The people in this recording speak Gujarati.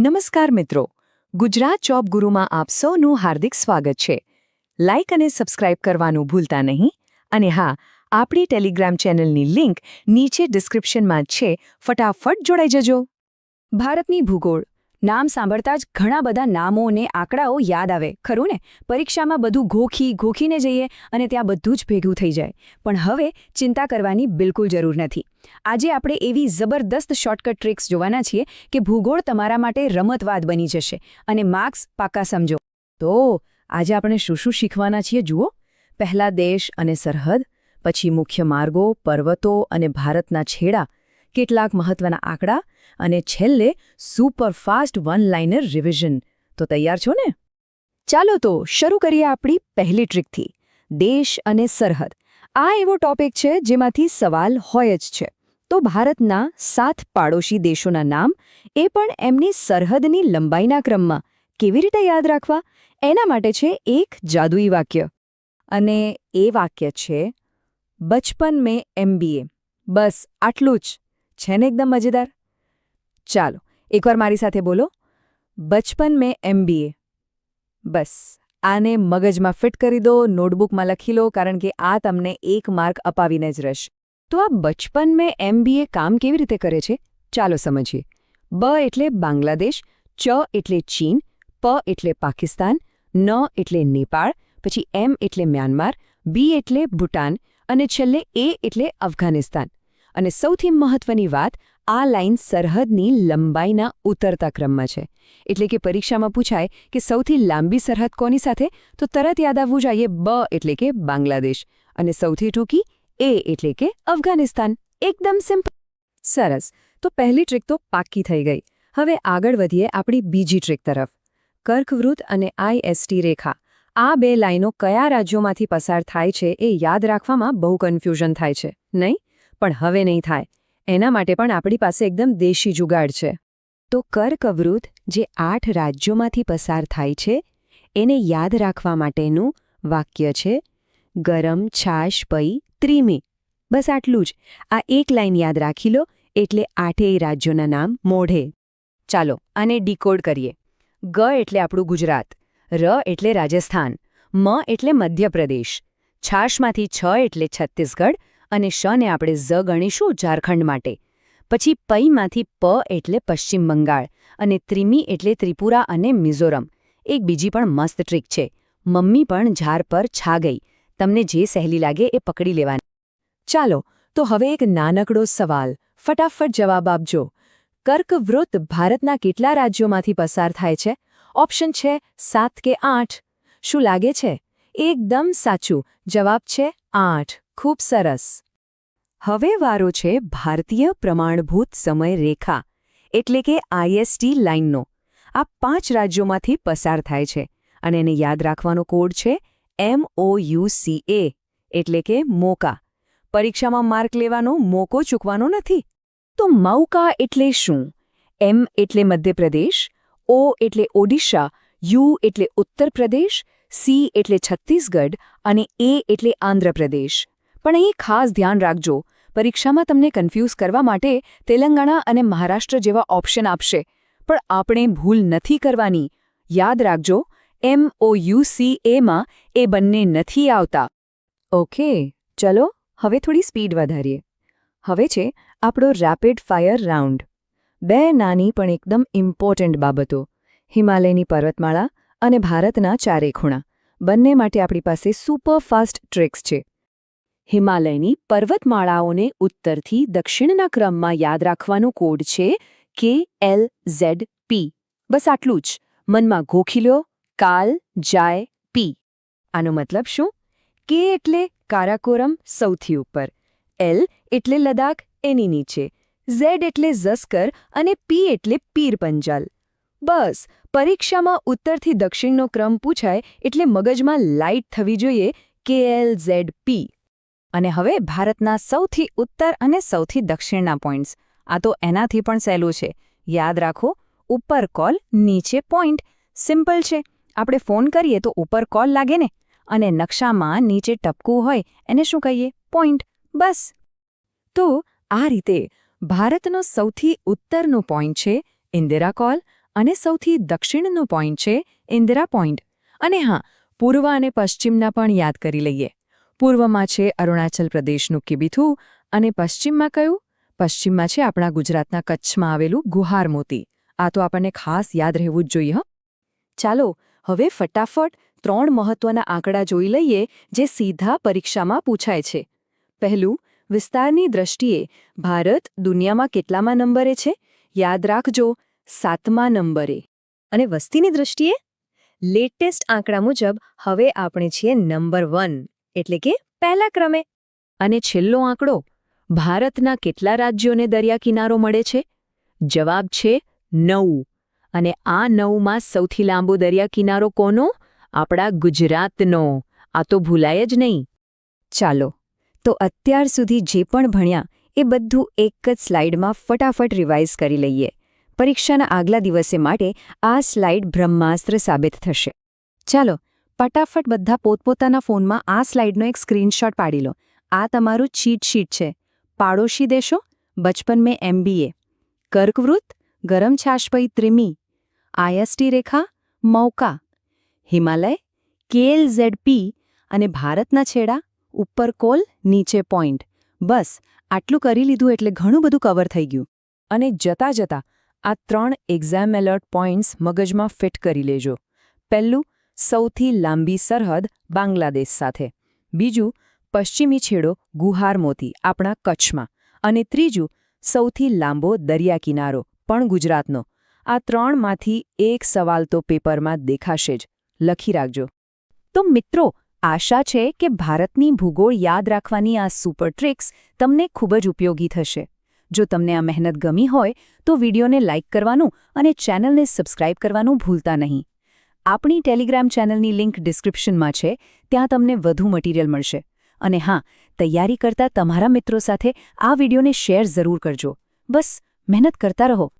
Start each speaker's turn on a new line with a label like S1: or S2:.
S1: નમસ્કાર મિત્રો. ગુજરાત જોબ ગુરુમાં આપ સૌનું હાર્દિક સ્વાગત છે. લાઇક અને સબસ્ક્રાઇબ કરવાનું ભૂલતા નહીં. અને હા, આપણી ટેલિગ્રામ ચેનલની લિંક નીચે ડિસ્ક્રિપ્શનમાં છે. ફટાફટ જોડાઈ જજો.
S2: ભારતની ભૂગોળ. નામ સાંભળતા જ ઘણા બધા નામો અને આંકડાઓ યાદ આવે. ખરું ને? પરીક્ષામાં બધું ઘોખી ઘોખીને જઈએ અને ત્યાં બધું જ ભેગું થઈ જાય. પણ હવે ચિંતા કરવાની બિલકુલ જરૂર નથી. આજે આપણે એવી જબરદસ્ત શોર્ટકટ ટ્રિક્સ જોવાના છીએ કે ભૂગોળ તમારા માટે રમતવાદ બની જશે. અને માર્ક્સ પાક્કા સમજો.
S1: તો, આજે આપણે શું શું શીખવાના છીએ જુઓ. પહેલા દેશ અને સરહદ, પછી મુખ્ય માર્ગો, પર્વતો અને ભારતના છેડા, કેટલાક મહત્વના આંકડા અને છેલ્લે સુપરફાસ્ટ વન લાઇનર રિવિઝન તો તૈયાર છો ને? ચાલો તો શરૂ કરીએ આપણી પહેલી ટ્રીકથી દેશ અને સરહદ. આ એવો ટોપિક છે જેમાંથી સવાલ હોય જ છે. તો ભારતના સાત પાડોશી દેશોના નામ, એ પણ એમની સરહદની લંબાઈના ક્રમમાં. કેવી રીતે યાદ રાખવા? એના માટે છે એક જાદુઈ વાક્ય. અને એ વાક્ય છે, બચપન મેં એમબીએ બસ, આટલું જ. છે ને એકદમ મજેદાર? ચાલો, એકવાર મારી સાથે બોલો. બચપન મેં એમબીએ બસ, આને મગજમાં ફિટ કરી દો, નોટબુકમાં લખી લો, કારણ કે આ તમને એક માર્ક અપાવીને જ રહેશે. તો આ બચપન મેં એમબીએ કામ કેવી રીતે કરે છે? ચાલો સમજીએ. બ એટલે બાંગ્લાદેશ, ચ એટલે ચીન, પ એટલે પાકિસ્તાન, ન એટલે નેપાળ, પછી એમ એટલે મ્યાનમાર, બી એટલે ભૂટાન અને છેલ્લે એ એટલે અફઘાનિસ્તાન. અને સૌથી મહત્વની વાત આ લાઇન સરહદની લંબાઈના ઉતરતા ક્રમમાં છે. એટલે કે પરીક્ષામાં પૂછાય કે સૌથી લાંબી સરહદ કોની સાથે? તો તરત યાદ આવવું જોઈએ બ એટલે કે બાંગ્લાદેશ. અને સૌથી ટૂંકી એ એટલે કે અફઘાનિસ્તાન. એકદમ સિમ્પલ સરસ. તો પહેલી ટ્રીક તો પાક્કી થઈ ગઈ. હવે આગળ વધીએ આપણી બીજી ટ્રીક તરફ. કર્કવૃત અને આઈએસટી રેખા. આ બે લાઈનો કયા રાજ્યોમાંથી પસાર થાય છે એ યાદ રાખવામાં બહુ કન્ફ્યુઝન થાય છે. નહીં? પણ હવે નહીં થાય. એના માટે પણ આપણી પાસે એકદમ દેશી જુગાડ છે. તો કર્કવૃત જે આઠ રાજ્યોમાંથી પસાર થાય છે, એને યાદ રાખવા માટેનું વાક્ય છે, ગરમ છાશ પઈ ત્રીમી. બસ આટલું જ. આ એક લાઇન યાદ રાખી લો, એટલે આઠેય રાજ્યોના નામ મોઢે. ચાલો, આને ડીકોડ કરીએ. ગ એટલે આપણું ગુજરાત, ર એટલે રાજસ્થાન, મ એટલે મધ્યપ્રદેશ, છાશમાંથી છ એટલે છત્તીસગઢ, અને શને આપણે ઝ ગણીશું ઝારખંડ માટે. પછી પૈમાંથી પ એટલે પશ્ચિમ બંગાળ, અને ત્રિમી એટલે ત્રિપુરા અને મિઝોરમ. એક બીજી પણ મસ્ત ટ્રીક છે. મમ્મી પણ ઝાર પર છા ગઈ. તમને જે સહેલી લાગે એ પકડી લેવાની. ચાલો, તો હવે એક નાનકડો સવાલ. ફટાફટ જવાબ આપજો. કર્કવૃત્ત ભારતના કેટલા રાજ્યોમાંથી પસાર થાય છે? ઓપ્શન છે સાત કે આઠ. શું લાગે છે? એકદમ સાચું. જવાબ છે આઠ. ખૂબ સરસ. હવે વારો છે ભારતીય પ્રમાણભૂત સમય રેખા એટલે કે આઈએસટી લાઇનનો. આ પાંચ રાજ્યોમાંથી પસાર થાય છે, અને એને યાદ રાખવાનો કોડ છે એમઓયુસીએ એટલે કે મોકા. પરીક્ષામાં માર્ક લેવાનો મોકો ચૂકવાનો નથી. તો મૌકા એટલે શું? એમ એટલે મધ્યપ્રદેશ, ઓ એટલે ઓડિશા, યુ એટલે ઉત્તર પ્રદેશ સી એટલે છત્તીસગઢ અને એ એટલે આંધ્રપ્રદેશ. પણ અહીં ખાસ ધ્યાન રાખજો, પરીક્ષામાં તમને કન્ફ્યુઝ કરવા માટે તેલંગાણા અને મહારાષ્ટ્ર જેવા ઓપ્શન આપશે. પણ આપણે ભૂલ નથી કરવાની. યાદ રાખજો એમઓયુસીએમાં એ બંને નથી આવતા. ઓકે, ચલો, હવે થોડી સ્પીડ વધારીએ. હવે છે આપણો રેપિડ ફાયર રાઉન્ડ બે નાની પણ એકદમ ઇમ્પોર્ટન્ટ બાબતો. હિમાલયની પર્વતમાળા અને ભારતના ચારે ખૂણા. બંને માટે આપણી પાસે સુપરફાસ્ટ ટ્રિક્સ છે. હિમાલયની પર્વતમાળાઓને ઉત્તરથી દક્ષિણના ક્રમમાં યાદ રાખવાનો કોડ છે કે એલ ઝેડ પી બસ આટલું જ. મનમાં ગોખી લ્યો કાલ જાય પી. આનો મતલબ શું? કે એટલે કારાકોરમ સૌથી ઉપર, એલ એટલે લદાખ એની નીચે, ઝેડ એટલે ઝસ્કર અને પી એટલે પીર પંજાલ. બસ, પરીક્ષામાં ઉત્તરથી દક્ષિણનો ક્રમ પૂછાય એટલે મગજમાં લાઇટ થવી જોઈએ કે એલ, ઝેડ, પી. અને હવે ભારતના સૌથી ઉત્તર અને સૌથી દક્ષિણના પોઈન્ટ્સ આ તો એનાથી પણ સહેલું છે. યાદ રાખો, ઉપર કોલ, નીચે પોઈન્ટ સિમ્પલ છે. આપણે ફોન કરીએ તો ઉપર કોલ લાગે ને? અને નકશામાં નીચે ટપકું હોય, એને શું કહીએ? પોઈન્ટ. બસ. તો આ રીતે ભારતનો સૌથી ઉત્તરનો પોઈન્ટ છે, ઇન્દિરા કોલ,
S2: અને સૌથી દક્ષિણનો પોઈન્ટ છે, ઇન્દિરા પોઈન્ટ. અને હા, પૂર્વ અને પશ્ચિમના પણ યાદ કરી લઈએ. પૂર્વમાં છે અરુણાચલ પ્રદેશનું કિબીથુ, અને પશ્ચિમમાં કયું? પશ્ચિમમાં છે આપણા ગુજરાતના કચ્છમાં આવેલું ગુહાર મોતી આ તો આપણને ખાસ યાદ રહેવું જ જોઈએ ચાલો હવે ફટાફટ ત્રણ મહત્વના આંકડા જોઈ લઈએ જે સીધા પરીક્ષામાં પૂછાય છે. પહેલું, વિસ્તારની દ્રષ્ટિએ ભારત દુનિયામાં કેટલામાં નંબરે છે? યાદ રાખજો, સાતમા નંબરે. અને વસ્તીની દ્રષ્ટિએ? લેટેસ્ટ આંકડા મુજબ હવે આપણે છીએ નંબર વન, એટલે કે પહેલા ક્રમે. અને છેલ્લો આંકડો, ભારતના કેટલા રાજ્યોને દરિયા કિનારો મળે છે? જવાબ છે નવ. અને આ નવમાં સૌથી લાંબો દરિયા કિનારો કોનો? આપણા ગુજરાતનો. આ તો ભૂલાય જ નહીં. ચાલો, તો અત્યાર સુધી જે પણ ભણ્યા, એ બધું એક જ સ્લાઇડમાં ફટાફટ રિવાઇઝ કરી લઈએ. પરીક્ષાના આગલા દિવસે માટે આ સ્લાઇડ બ્રહ્માસ્ત્ર સાબિત થશે. ચાલો ફટાફટ બધા પોતપોતાના ફોનમાં આ સ્લાઇડનો એક સ્ક્રીનશોટ પાડી લો. આ તમારું ચીટ શીટ છે. પાડોશી દેશો, બચપન મેં એમબીએ. કર્કવૃત, ગરમ છાશપઈ, ત્રિમી. આઈએસટી રેખા, મૌકા, હિમાલય કેએલ ઝેડપી અને ભારતના છેડા, ઉપર કોલ, નીચે પોઈન્ટ. બસ, આટલું કરી લીધું એટલે ઘણું બધું કવર થઈ ગયું. અને જતા જતા આ ત્રણ એક્ઝામ એલર્ટ પોઈન્ટ્સ મગજમાં ફિટ કરી લેજો. પહેલું, સૌથી લાંબી સરહદ બાંગ્લાદેશ સાથે. બીજું, પશ્ચિમી છેડો ગુહાર મોતી, આપણા કચ્છમાં. અને ત્રીજું, સૌથી લાંબો દરિયા કિનારો, પણ ગુજરાતનો. આ ત્રણમાંથી એક સવાલ તો પેપરમાં દેખાશે જ. લખી રાખજો. તો મિત્રો, આશા છે કે ભારતની ભૂગોળ યાદ રાખવાની આ સુપર ટ્રિક્સ તમને ખૂબ જ ઉપયોગી થશે. જો તમને આ મહેનત ગમી હોય, તો વિડીયોને લાઇક કરવાનું અને ચેનલને સબસ્ક્રાઇબ કરવાનું ભૂલતા નહીં. આપણી ટેલિગ્રામ ચેનલની લિંક ડિસ્ક્રિપ્શનમાં છે, ત્યાં તમને વધુ મટીરિયલ મળશે. અને હા, તૈયારી કરતા તમારા મિત્રો સાથે આ વિડીયોને શેર જરૂર કરજો. બસ, મહેનત કરતા રહો.